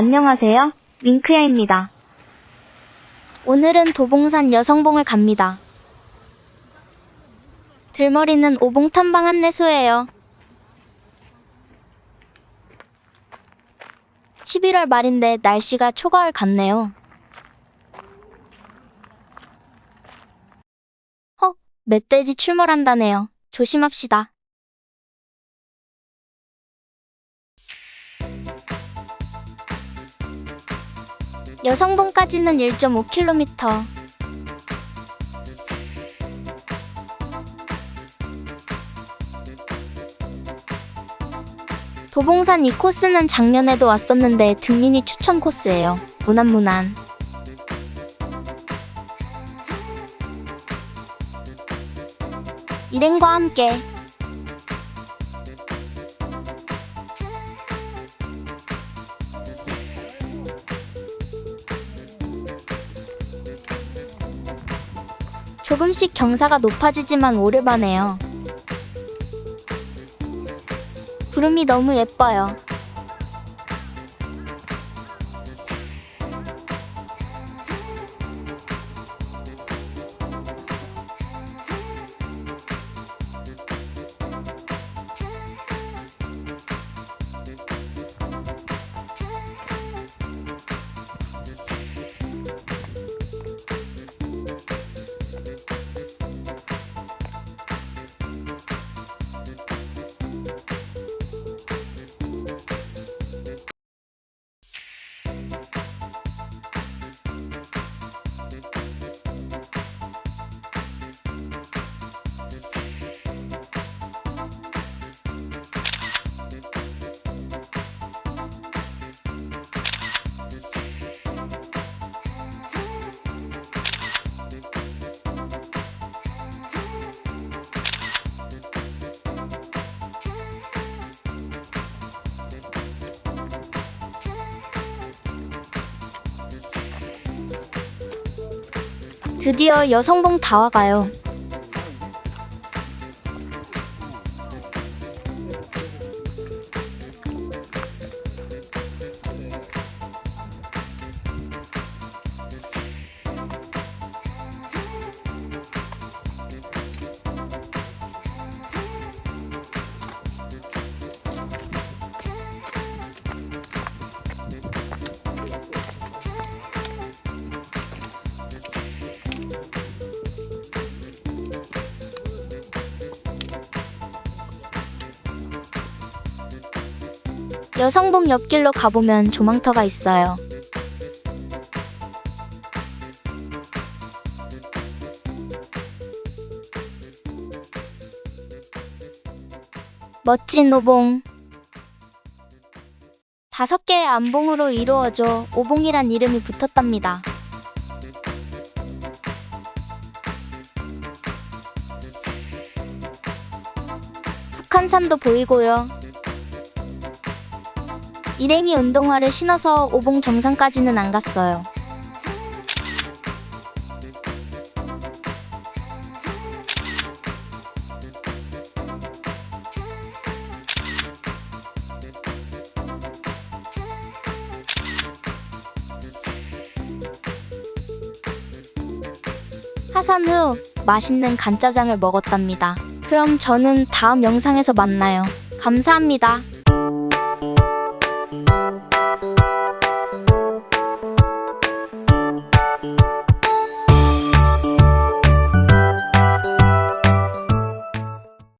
안녕하세요. 밍크야입니다. 오늘은 도봉산 여성봉을 갑니다. 들머리는 오봉 탐방 안내소예요. 11월 말인데 날씨가 초가을 같네요. 헉, 멧돼지 출몰한다네요. 조심합시다. 여성봉까지는 1.5km. 도봉산 이 코스는 작년에도 왔었는데 등린이 추천 코스예요. 무난무난. 일행과 함께 조금씩 경사가 높아지지만 오르바네요. 구름이 너무 예뻐요. 드디어 여성봉 다 와가요. 여성봉 옆길로 가보면 조망터가 있어요. 멋진 오봉. 다섯 개의 안봉으로 이루어져 오봉이란 이름이 붙었답니다. 북한산도 보이고요. 일행이 운동화를 신어서 오봉 정상까지는 안 갔어요. 하산 후 맛있는 간짜장을 먹었답니다. 그럼 저는 다음 영상에서 만나요. 감사합니다.